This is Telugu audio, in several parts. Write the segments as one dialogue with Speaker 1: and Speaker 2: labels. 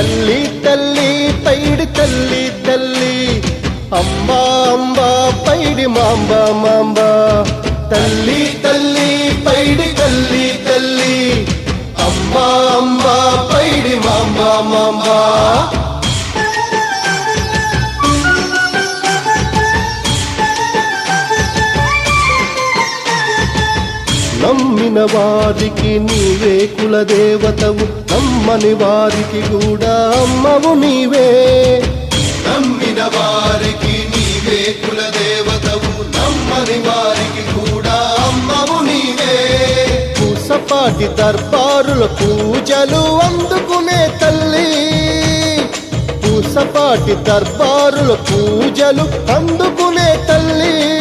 Speaker 1: తల్లి తల్లి పైడి తల్లి తల్లి. అంబా అంబా పైడి మాంబ మాంబ. తల్లి తల్లి పైడి తల్లి తల్లి. అంబా అంబా పైడి మాంబ మాంబా. నమ్మిన వారికి నీవే కులదేవతవు. నమ్మని వారికి కూడా అమ్మవు నీవే.
Speaker 2: నమ్మిన వారికి నీవే కులదేవతవు. నమ్మని వారికి కూడా అమ్మవు నీవే.
Speaker 1: పూసపాటి దర్బారుల పూజలు అందుకునే తల్లి. పూసపాటి దర్బారుల పూజలు అందుకునే తల్లి.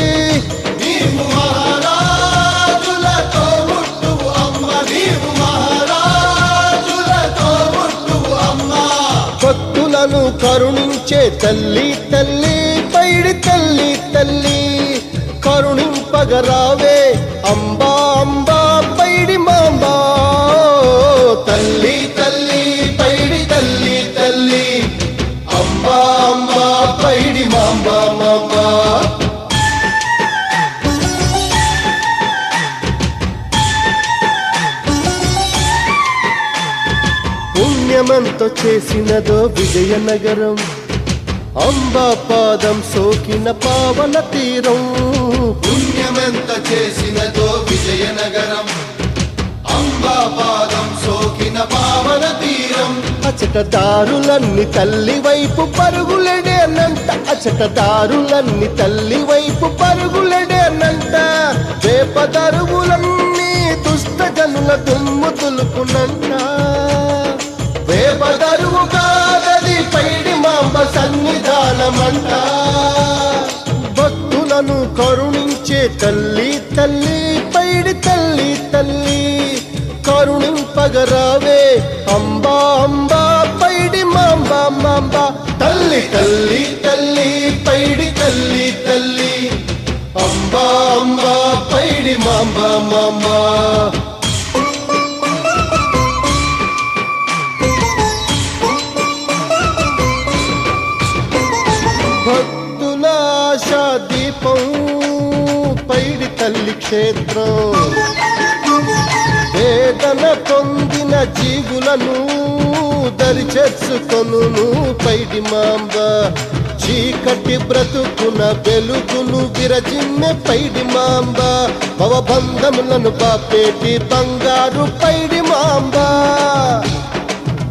Speaker 1: కరుణించే తల్లి తల్లి పైడి తల్లి తల్లి కరుణింపగరావే అంబా పుణ్యమంతో చేసినదో విజయనగరం. అంబా పాదం సోకిన పావన తీరం.
Speaker 2: పుణ్యమెంత చేసినదో విజయనగరం. అంబా పాదం సోకిన పావన తీరం.
Speaker 1: అచట దారులన్ని తల్లి వైపు పరుగులెడేనంట అచట దారులన్ని తల్లి వైపు పరుగులెడేనంట వేప దరువులన్నీ దుష్ట జనుల దుమ్ము తులుకునంట సన్నిధానమంట భక్తులను కరుణించే తల్లి తల్లి పైడి తల్లి తల్లి. కరుణింపగరావే అంబా అంబా పైడి మాంబ మాంబ.
Speaker 2: తల్లి తల్లి తల్లి పైడి తల్లి తల్లి. అంబా అంబా పైడి మాంబ మాంబా.
Speaker 1: క్షేత్రం. వేదన పొందిన జీవులను దరిచేసుకొను పైడి మాంబ. చీకటి బ్రతుకున వెలుగును విరజిమ్మె పైడి మాంబ. భవబంధములను బాపేటి బంగారు పైడి మాంబ.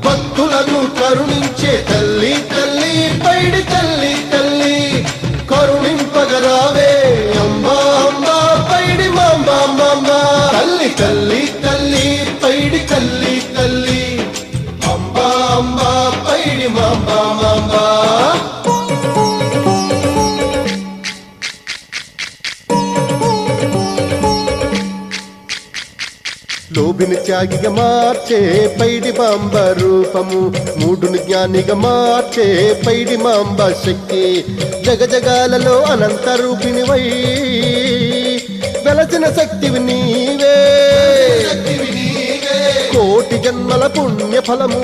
Speaker 1: భక్తులను కరుణించే తల్లి తల్లి పైడి తల్లి తల్లి. కరుణింపగరావే తల్లి తల్లి పైడి తల్లి తల్లి. అంబా అంబా పైడి మాంబా మాంబా. లోబిని త్యాగిగా మార్చే పైడి మాంబ రూపము. మూడుని జ్ఞానిగా మార్చే పైడి మాంబ శక్తి. జగజగాలలో అనంత రూపిణి వై వెలసిన శక్తివి నీవే. కోటి జన్మల పుణ్య ఫలము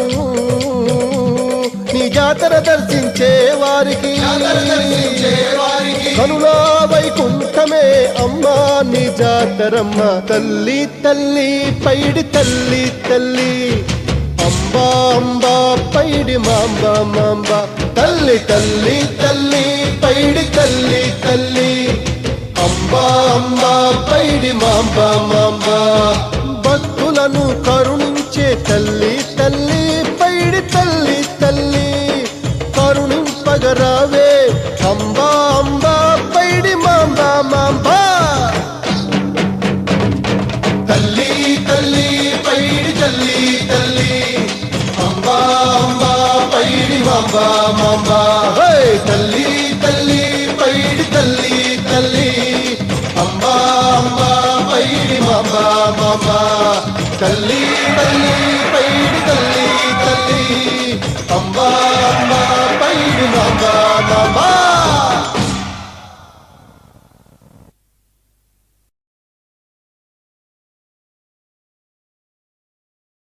Speaker 1: నీ వారికి
Speaker 2: జాతర దర్శించే వారికి.
Speaker 1: కనులా వైకుంఠమే అమ్మా నీ జాతరమ్మ. తల్లి తల్లి పైడి తల్లి తల్లి. అంబా అంబా పైడి మాంబ మాంబ. తల్లి తల్లి తల్లి పైడి తల్లి తల్లి. అంబా పైడి మాంబ మాంబ. భక్తులను కరుణించే తల్లి తల్లి పైడి తల్లి తల్లి. కరుణింపగరావే అంబా అంబా పైడి మాంబ మాంబ.
Speaker 2: తల్లి తల్లి పైడి తల్లి తల్లి. అంబా అంబా పైడి మాంబ మాంబ. తల్లి తల్లి. మమ్మ మమ్మ తల్లి తల్లి తల్లి తల్లి అమ్మ.